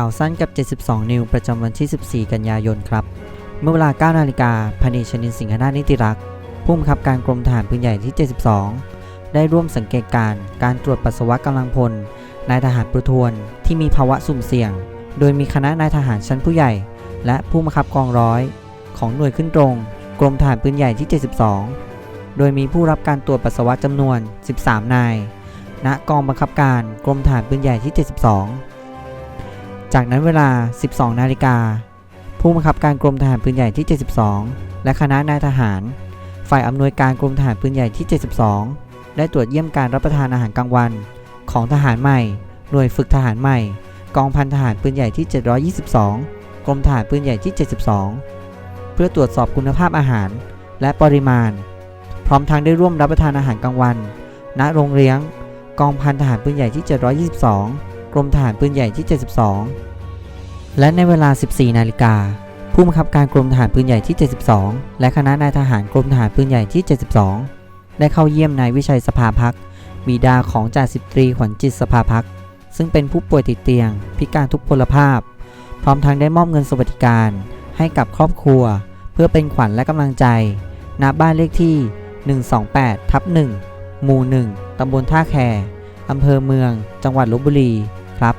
ข่าวสั้นกับ 72 นิวประจำวันที่ 14 กันยายนครับ เมื่อเวลา 9 นาฬิกาพันเอกชนินสิงหนานิติรักษ์ผู้บังคับการกรมทหารปืนใหญ่ที่ 72 ได้ร่วมสังเกตการ การตรวจปัสสาวะกำลังพลนายทหารประทวนที่มีภาวะสุ่มเสี่ยง โดยมีคณะนายทหารชั้นผู้ใหญ่ และผู้บังคับกองร้อย ของหน่วยขึ้นตรง กรมทหารปืนใหญ่ที่ 72 โดยมีผู้รับการตรวจปัสสาวะจำนวน 13 นาย ณ กองบังคับการกรมทหารปืนใหญ่ที่ 72 จากนั้นเวลา 12 นาฬิกา ผู้บังคับการกรมทหารปืนใหญ่ที่ 72 และคณะนายทหาร ฝ่ายอำนวยการกรมทหารปืนใหญ่ที่ 72 ได้ตรวจเยี่ยมการรับประทานอาหารกลางวัน ของทหารใหม่ หน่วยฝึกทหารใหม่ กองพันทหารปืนใหญ่ที่ 722 กรมทหารปืนใหญ่ที่ 72 เพื่อตรวจสอบคุณภาพอาหาร และปริมาณ พร้อมทั้งได้ร่วมรับประทานอาหารกลางวัน ณ โรงเลี้ยง กองพันทหารปืนใหญ่ที่ 722กรมทหารปืนใหญ่ที่ 72 และในเวลา 14 นาฬิกา ผู้บังคับการกรมทหารปืนใหญ่ที่ 72 และคณะนายทหารกรมทหารปืนใหญ่ที่ 72 ได้เข้าเยี่ยมนายวิชัยสภาพักบิดาของจ่าสิบตรีขวัญจิตสภาพักซึ่งเป็นผู้ป่วยติดเตียง พิการทุกพลภาพ พร้อมทั้งได้มอบเงินสวัสดิการ ให้กับครอบครัว เพื่อเป็นขวัญและกำลังใจณบ้านเลขที่ 128ทับ1หมู่ 1 ตำบลท่าแคอำเภอเมือง จังหวัดลบบุรี ครับ